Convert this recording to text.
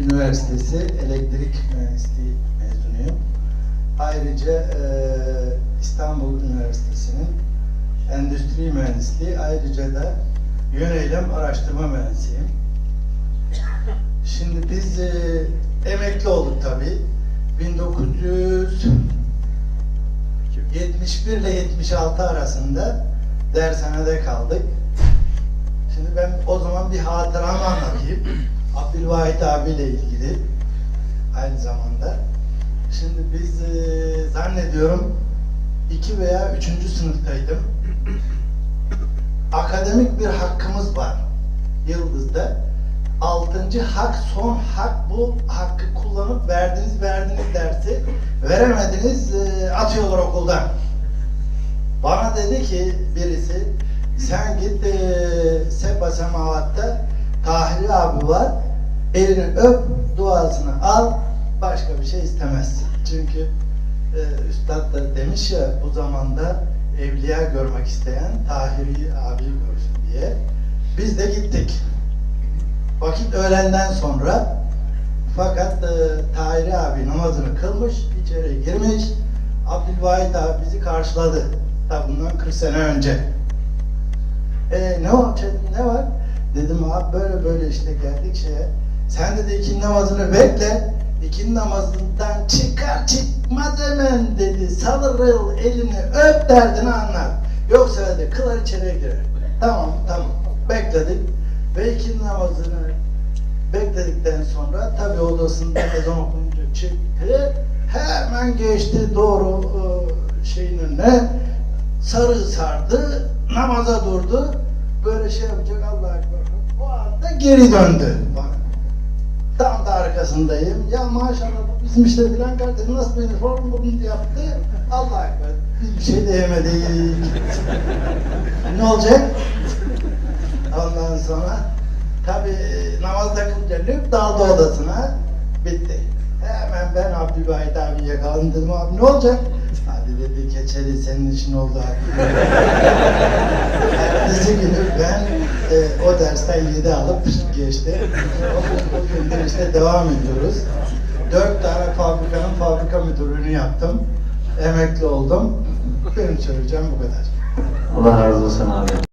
Üniversitesi Elektrik Mühendisliği mezunuyum. Ayrıca e, İstanbul Üniversitesi'nin Endüstri Mühendisliği, ayrıca da Yöneylem Araştırma Mühendisiyim. Şimdi biz e, emekli olduk tabii. 1971 ile 76 arasında dershanede kaldık. Şimdi ben o zaman bir hatıramı anlatayım. Abdülvahit abiyle ilgili aynı zamanda. Şimdi biz e, zannediyorum iki veya üçüncü sınıftaydım. Akademik bir hakkımız var Yıldız'da. Altıncı hak, son hak bu hakkı kullanıp verdiniz verdiniz dersi veremediniz e, atıyorlar okuldan. Bana dedi ki birisi sen git e, Sepa Semavat'ta Tahir abi var elini öp duasını al başka bir şey istemez. Çünkü e, Üstad da demiş ya bu zamanda evliya görmek isteyen Tahiri abi görsün diye. Biz de gittik. Vakit öğlenden sonra fakat e, Tahiri abi namazını kılmış, içeri girmiş. Abdülvahit abi bizi karşıladı. Tabi bundan 40 sene önce. E, ne var? Ne var? Dedim abi böyle böyle işte geldik şeye. Sen dedi ikindi namazını bekle. İkindi namazından çıkar çıkmaz hemen dedi. Salırıl elini öp derdini anlar. Yoksa dedi kılar içeriye girer. Tamam tamam. Bekledik. Ve ikindi namazını bekledikten sonra tabi odasında ezan okununca çıktı. Hemen geçti doğru e, şeyin önüne. Sarı sardı. Namaza durdu. Böyle şey yapacak Allah'a ekber. O anda geri döndü bana. Da arkasındayım. Ya maşallah bu bizim işte filan kardeşim nasıl beni form bunu yaptı. Allah'a ekber. Bir şey diyemedik. ne olacak? Ondan sonra tabi namaz takılınca lüp daldı odasına. Bitti. Hemen ben Abdülvahit abi yakaladım dedim abi ne olacak? Hadi dedi keçeli senin işin oldu abi. Ertesi ben e, o dersten 7 alıp geçti. O, gündür işte devam ediyoruz. Dört tane fabrikanın fabrika müdürlüğünü yaptım. Emekli oldum. Benim söyleyeceğim bu kadar. Allah razı olsun abi.